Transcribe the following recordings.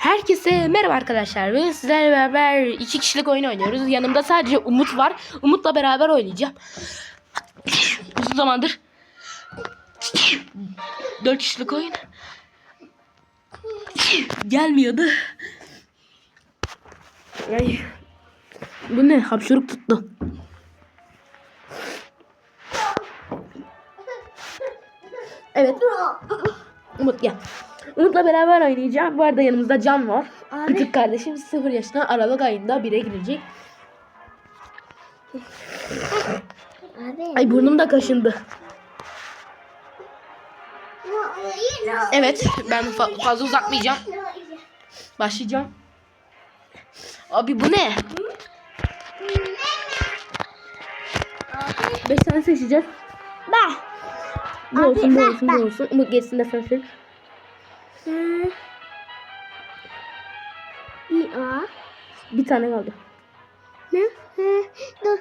Herkese merhaba arkadaşlar. Bugün sizlerle beraber iki kişilik oyun oynuyoruz. Yanımda sadece Umut var. Umut'la beraber oynayacağım. Uzun zamandır dört kişilik oyun gelmiyordu. Ay. Bu ne? Hapşuruk tuttu. Evet. Umut gel. Umut'la beraber oynayacağım. Bu arada yanımızda Can var. Abi. Küçük kardeşim 0 yaşına Aralık ayında 1'e girecek. Abi. Ay burnum da kaşındı. Evet ben fa- fazla uzatmayacağım. Başlayacağım. Abi bu ne? 5 tane seçeceğiz. Ben. Bu olsun, bu olsun, bu olsun. Umut geçsin de sen seç. Ya. Bir tane kaldı. Ne? Hı, Dur.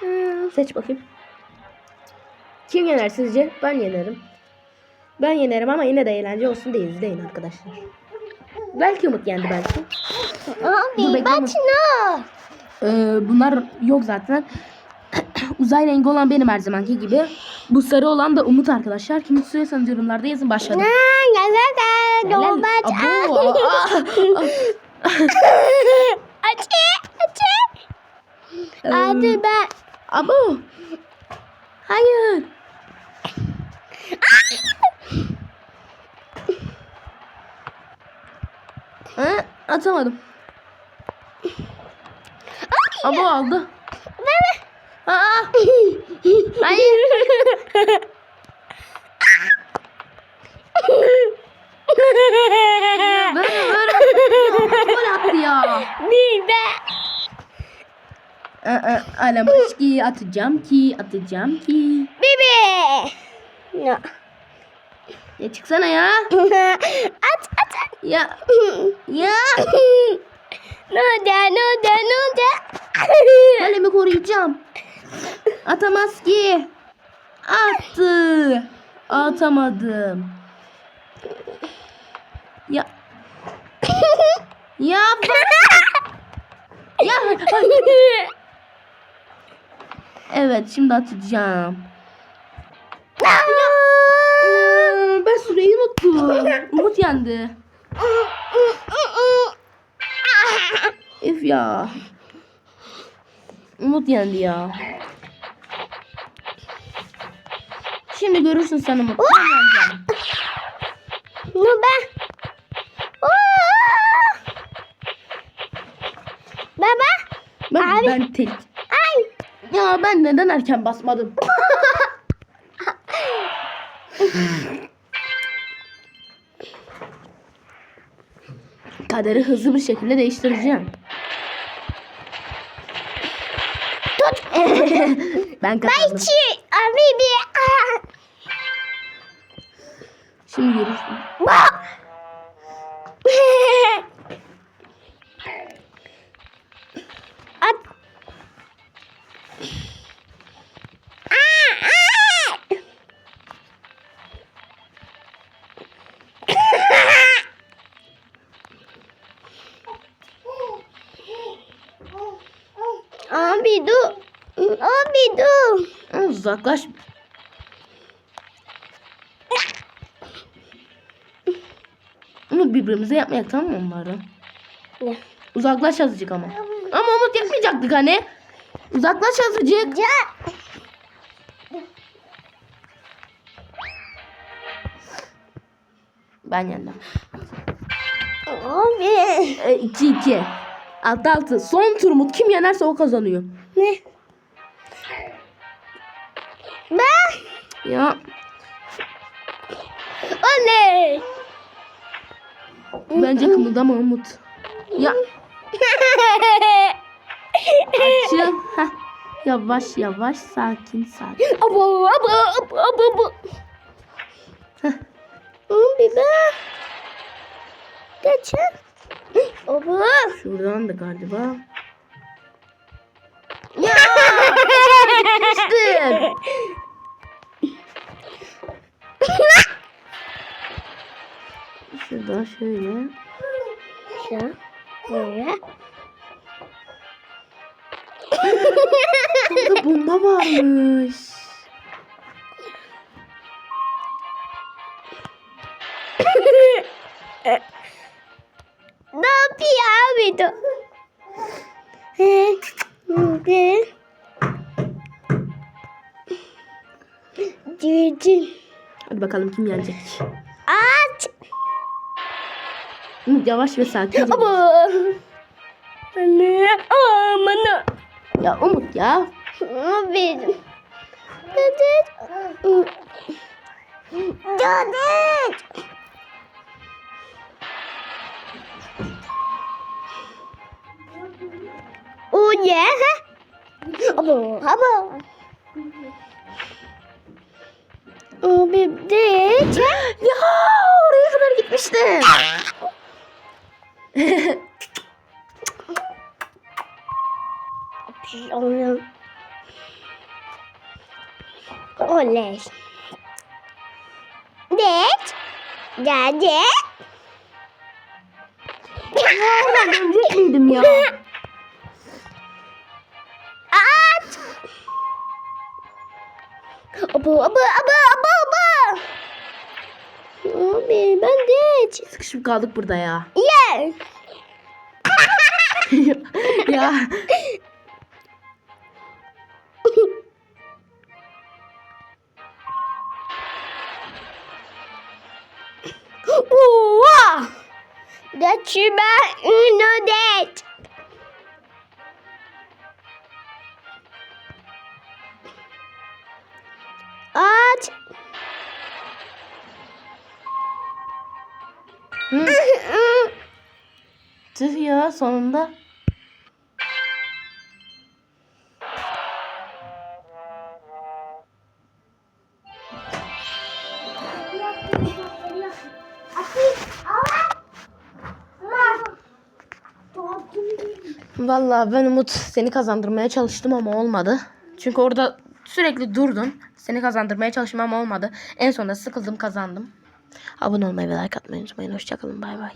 Hı, Seç bakayım. Kim yener sizce? Ben yenerim. Ben yenerim ama yine de eğlence olsun diye izleyin arkadaşlar. Belki Umut yendi belki. Dur, Abi bekle bak ama. şunu. Ee, bunlar yok zaten. Uzay rengi olan benim her zamanki gibi. Bu sarı olan da Umut arkadaşlar. Kim istiyorsanız yorumlarda yazın başladım. Ne? Gel gel gel. Helal. Domates. Abo, aa, Aç. Aç. Hadi ben. Abo. Hayır. Ha, atamadım. Abo aldı. Aa, hayır. Böyle böyle. Gol attı ya. Bir de. Aa, Alamış ki atacağım ki atacağım ki. Bibi. Ya. Ya çıksana ya. Aç aç. aç. Ya. Ya. Nuda nuda nuda. Kalemi koruyacağım. Atamaz ki. Attı. Atamadım. Ya. Ya. Ya. Evet şimdi atacağım. Aa, Ben süreyi unuttum. Umut yendi. Üf ya. Umut yendi ya. Şimdi görürsün sen Umut. Ben yeneceğim. Nuda. Baba. Ben, Abi. ben tek. Ay. Ya ben neden erken basmadım? Kaderi hızlı bir şekilde değiştireceğim. Tut. Ben kazandım. Çi. Abi bir. Şimdi görürsün. At. Abi dur. Abi dur. Uzaklaş. Birbirimize yapmayak tamam mı onları? Ne? Uzaklaş azıcık ama. Ama Umut yapmayacaktık hani. Uzaklaş azıcık. Ya. Ben yendim. Abi. E, 2-2. 6-6. Son tur Umut. Kim yenerse o kazanıyor. Ne? Ben. Ya Oley. Bence kımıldama Umut. Ya açıl. Heh. Yavaş yavaş sakin sakin. Abo abo abo abo ben. Geçen. Abo. Şuradan da galiba. Ya! Düştüm. Şuradan şöyle. Ya. Böyle. Burada bomba varmış. Ne yapıyor abi de? Hadi bakalım kim yenecek. Aç. Yavaş ve sakin. Aba. Anne. Aman. Ya Umut ya. Benim. Cadet. Cadet. O ne? Aba. Aba. O bebek. Ya oraya kadar gitmiştim. Oley. Det. Dede. Oradan dönecek miydim ya? At. Aba aba aba aba. Abi ben de. Sıkışıp kaldık burada ya. Yes. ya. Oha. Dat ben uno det. At. Hı, tüh ya sonunda. Vallahi ben Umut seni kazandırmaya çalıştım ama olmadı. Çünkü orada sürekli durdun. Seni kazandırmaya çalıştım ama olmadı. En sonunda sıkıldım kazandım. Abone olmayı ve like atmayı unutmayın. Hoşçakalın. Bay bay.